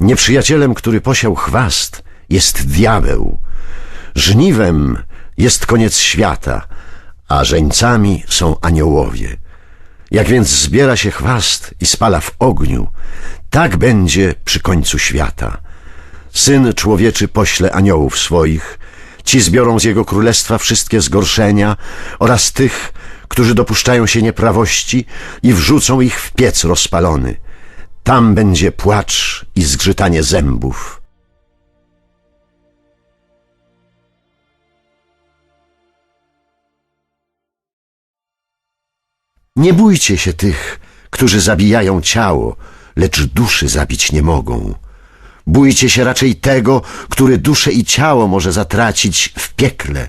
Nieprzyjacielem, który posiał chwast, jest diabeł. Żniwem jest koniec świata, a żeńcami są aniołowie. Jak więc zbiera się chwast i spala w ogniu, tak będzie przy końcu świata. Syn człowieczy pośle aniołów swoich, ci zbiorą z jego królestwa wszystkie zgorszenia oraz tych, którzy dopuszczają się nieprawości i wrzucą ich w piec rozpalony. Tam będzie płacz i zgrzytanie zębów. Nie bójcie się tych, którzy zabijają ciało, lecz duszy zabić nie mogą. Bójcie się raczej tego, który duszę i ciało może zatracić w piekle.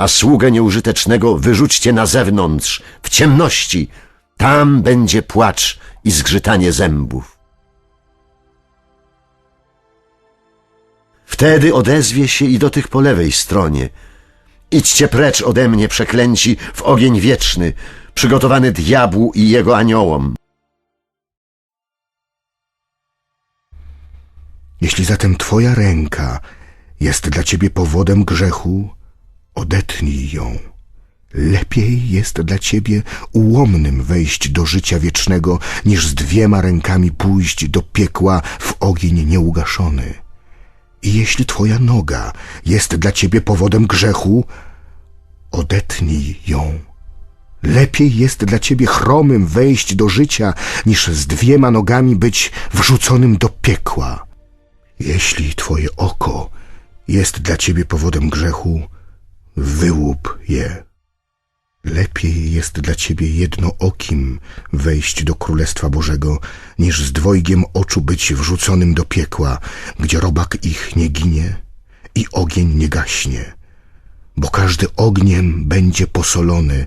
A sługę nieużytecznego wyrzućcie na zewnątrz, w ciemności. Tam będzie płacz i zgrzytanie zębów. Wtedy odezwie się i do tych po lewej stronie. Idźcie precz ode mnie, przeklęci, w ogień wieczny, przygotowany diabłu i jego aniołom. Jeśli zatem twoja ręka jest dla ciebie powodem grzechu, odetnij ją. Lepiej jest dla ciebie ułomnym wejść do życia wiecznego, niż z dwiema rękami pójść do piekła w ogień nieugaszony. I jeśli twoja noga jest dla ciebie powodem grzechu, odetnij ją. Lepiej jest dla ciebie chromym wejść do życia, niż z dwiema nogami być wrzuconym do piekła. Jeśli twoje oko jest dla ciebie powodem grzechu, wyłup je. Lepiej jest dla ciebie jednookim wejść do Królestwa Bożego, niż z dwojgiem oczu być wrzuconym do piekła, gdzie robak ich nie ginie i ogień nie gaśnie, bo każdy ogniem będzie posolony.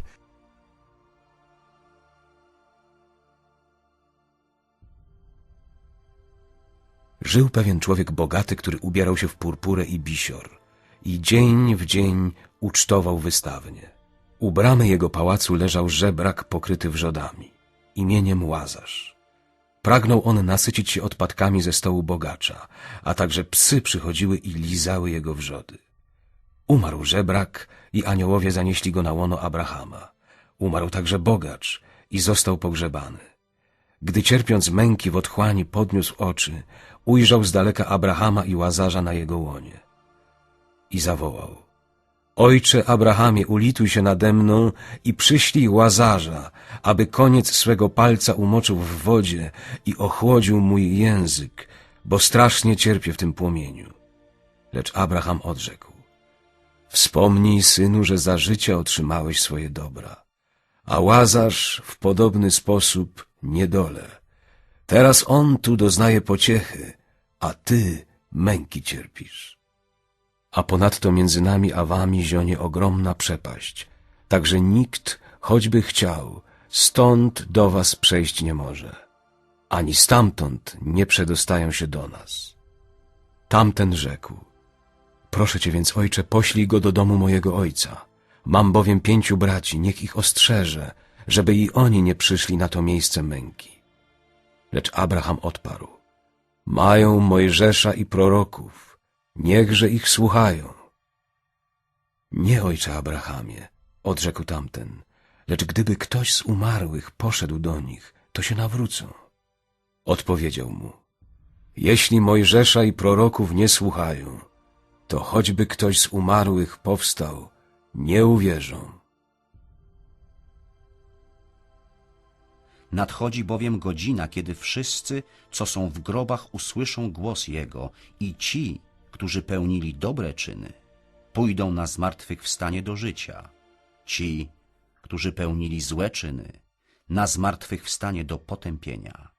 Żył pewien człowiek bogaty, który ubierał się w purpurę i bisior i dzień w dzień ucztował wystawnie. U bramy jego pałacu leżał żebrak pokryty wrzodami, imieniem Łazarz. Pragnął on nasycić się odpadkami ze stołu bogacza, a także psy przychodziły i lizały jego wrzody. Umarł żebrak i aniołowie zanieśli go na łono Abrahama. Umarł także bogacz i został pogrzebany. Gdy cierpiąc męki w otchłani podniósł oczy, ujrzał z daleka Abrahama i Łazarza na jego łonie. I zawołał. Ojcze Abrahamie, ulituj się nade mną i przyślij Łazarza, aby koniec swego palca umoczył w wodzie i ochłodził mój język, bo strasznie cierpię w tym płomieniu. Lecz Abraham odrzekł. Wspomnij, synu, że za życia otrzymałeś swoje dobra, a Łazarz w podobny sposób niedole. Teraz on tu doznaje pociechy, a ty męki cierpisz. A ponadto między nami a wami zionie ogromna przepaść, tak że nikt, choćby chciał, stąd do was przejść nie może, ani stamtąd nie przedostają się do nas. Tamten rzekł, proszę cię więc, ojcze, poślij go do domu mojego ojca. Mam bowiem pięciu braci, niech ich ostrzeże, żeby i oni nie przyszli na to miejsce męki. Lecz Abraham odparł, mają Mojżesza i proroków, niechże ich słuchają. Nie, ojcze Abrahamie, odrzekł tamten, lecz gdyby ktoś z umarłych poszedł do nich, to się nawrócą. Odpowiedział mu, jeśli Mojżesza i proroków nie słuchają, to choćby ktoś z umarłych powstał, nie uwierzą. Nadchodzi bowiem godzina, kiedy wszyscy, co są w grobach, usłyszą głos Jego i ci, którzy pełnili dobre czyny, pójdą na zmartwychwstanie do życia. Ci, którzy pełnili złe czyny, na zmartwychwstanie do potępienia.